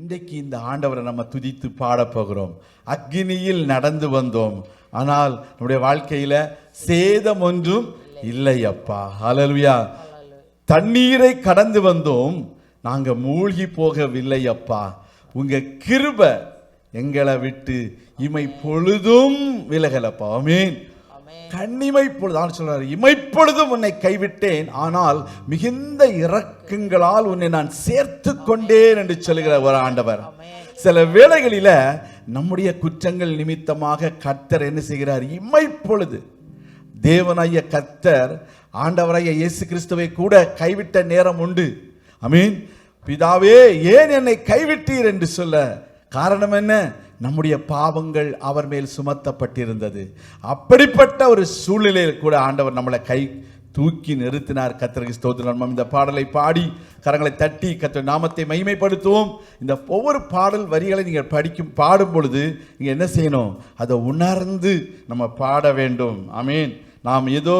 இன்றைக்கு இந்த ஆண்டவரை நம்ம துதித்து பாடப் போகிறோம். அக்னியில் நடந்து வந்தோம். ஆனால் நம்முடைய வாழ்க்கையில சேதம் ஒன்றும் இல்லை அப்பா. அலலுயா தண்ணீரை கடந்து வந்தோம். நாங்க மூழ்கி போகவில்லை அப்பா. உங்க கிருப எங்களை விட்டு இமை பொழுதும் விலகலப்பா. மீன் கண்ணிமை பொழுது சொல்றாரு இமைப்பொழுதும் உன்னை கைவிட்டேன் ஆனால் மிகுந்த இரக்கங்களால் உன்னை நான் சேர்த்து கொண்டேன் என்று சொல்லுகிற ஒரு ஆண்டவர். சில வேளைகளில நம்முடைய குற்றங்கள் நிமித்தமாக கர்த்தர் என்ன செய்கிறார்? இமைப்பொழுது. தேவனாய கர்த்தர் ஆண்டவராய இயேசு கிறிஸ்துவை கூட கைவிட்ட நேரம் உண்டு. அமீன் பிதாவே ஏன் என்னை கைவிட்டீர் என்று சொல்ல? காரணம் என்ன? நம்முடைய பாவங்கள் அவர் மேல் சுமத்தப்பட்டிருந்தது. அப்படிப்பட்ட ஒரு சூழ்நிலையில் கூட ஆண்டவர் நம்மளை கை தூக்கி நிறுத்தினார். கத்தருக்கு ஸ்தோத்திரம். நம்ம இந்த பாடலை பாடி கரங்களை தட்டி கத்திர நாமத்தை மகிமைப்படுத்துவோம். இந்த ஒவ்வொரு பாடல் வரிகளை நீங்கள் படிக்கும் பாடும் பொழுது நீங்கள் என்ன செய்யணும்? அதை உணர்ந்து நம்ம பாட வேண்டும். அமீன் நாம் ஏதோ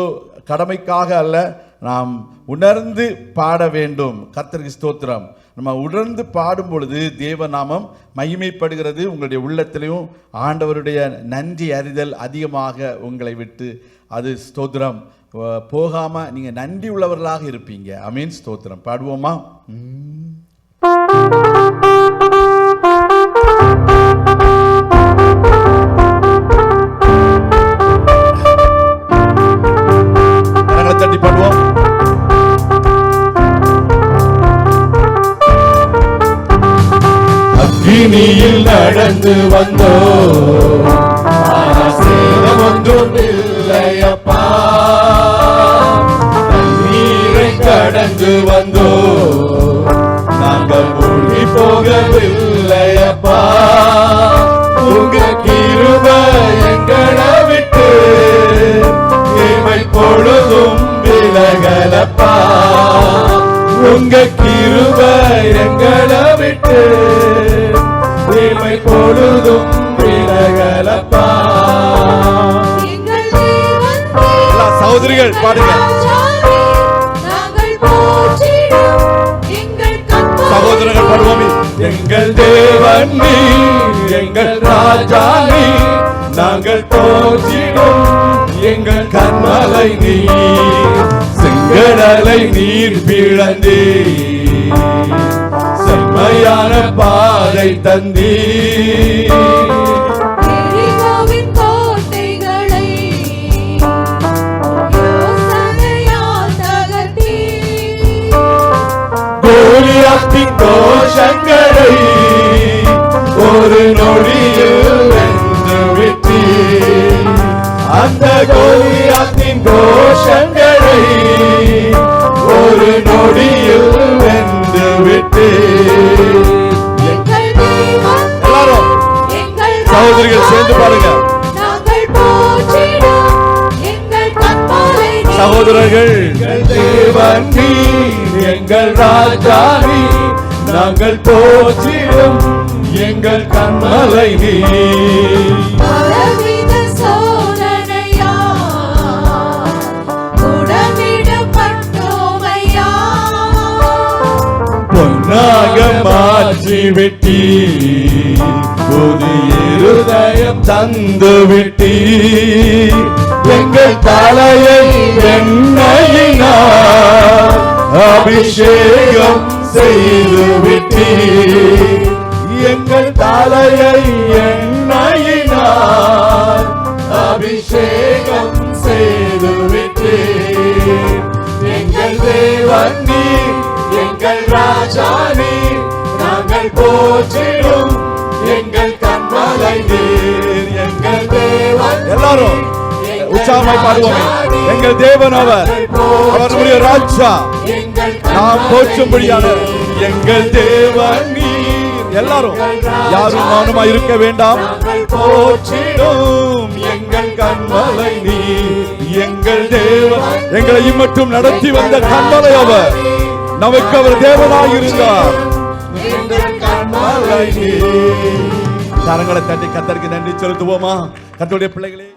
கடமைக்காக அல்ல நாம் உணர்ந்து பாட வேண்டும். கர்த்தருக்கு ஸ்தோத்திரம். நம்ம உணர்ந்து பாடும் பொழுது தேவநாமம் மகிமைப்படுகிறது. உங்களுடைய உள்ளத்திலையும் ஆண்டவருடைய நன்றி அறிதல் அதிகமாக உங்களை விட்டு அது ஸ்தோத்திரம். போகாமல் நீங்கள் நன்றி உள்ளவர்களாக இருப்பீங்க. அமீன். ஸ்தோத்திரம். பாடுவோமா? அக்னியில் நடந்து வந்தோ. சேதம் ஒன்றும் இல்லையப்பா தண்ணீரை கடந்து வந்தோ. நாங்கள் மூழ்கி போகவில்லையப்பா. உங்க கிருப எங்களை விட்டு இமை பொழுதும் விலகலப்பா. உங்க கிருப எங்களை விட்டு இமை பொழுதும் விலகலப்பா. எங்கள் தேவன் எல்லா சகோதரிகள் பாடுங்க. சகோதரர்கள் பாடுவோமே எங்கள் தேவன் நீ எங்கள் ராஜா நீ நாங்கள் போற்றிடும் எங்கள் கண்மலை நீ செங்கடலை நீர் பிளந்தே உண்மையான பாதை தந்தீர். சகோதரிகள் சேர்ந்து பாடுங்க. நாங்கள் போற்றிடும் எங்கள் கண்மலை நீர். சகோதரர்கள் எங்கள் தேவன் நீ எங்கள் ராஜா நீ நாங்கள் போற்றிடும் எங்கள் கண்மலை நீ பொன்னாக மாற்றி விட்டீ புதிய தந்து விட்டீ எங்கள் தலையை எண்ணெயினால் அபிஷேகம் செய்து விட்டீ எங்கள் தலையை எண்ணெயினால் அபிஷேகம் செய்து விட்டீ எங்கள் தேவன் நீ எங்கள் ராஜா நீ நாங்கள் போற்றிடும் எங்கள் கண்மலை நீர். நீ, எல்லாரும் உற்சாகமாய் பாடுவோமே. எங்கள் தேவன் அவர் அவர் நம்முடைய ராஜா. நாம் போற்றும்படியான நீர், எங்கள் தேவன் நீர். எல்லாரும் யாரும் மௌனமா இருக்க வேண்டாம். போற்றிடும் எங்கள் கண்மலை நீ எங்கள் தேவன் எங்களை இம்மட்டும் நடத்தி வந்த கண்மலை அவர். நமக்கு அவர் தேவனாய் இருந்தார். கரங்களை தட்டி கத்தருக்கு நன்றி செலுத்துவோமா? கத்தருடைய பிள்ளைகளே.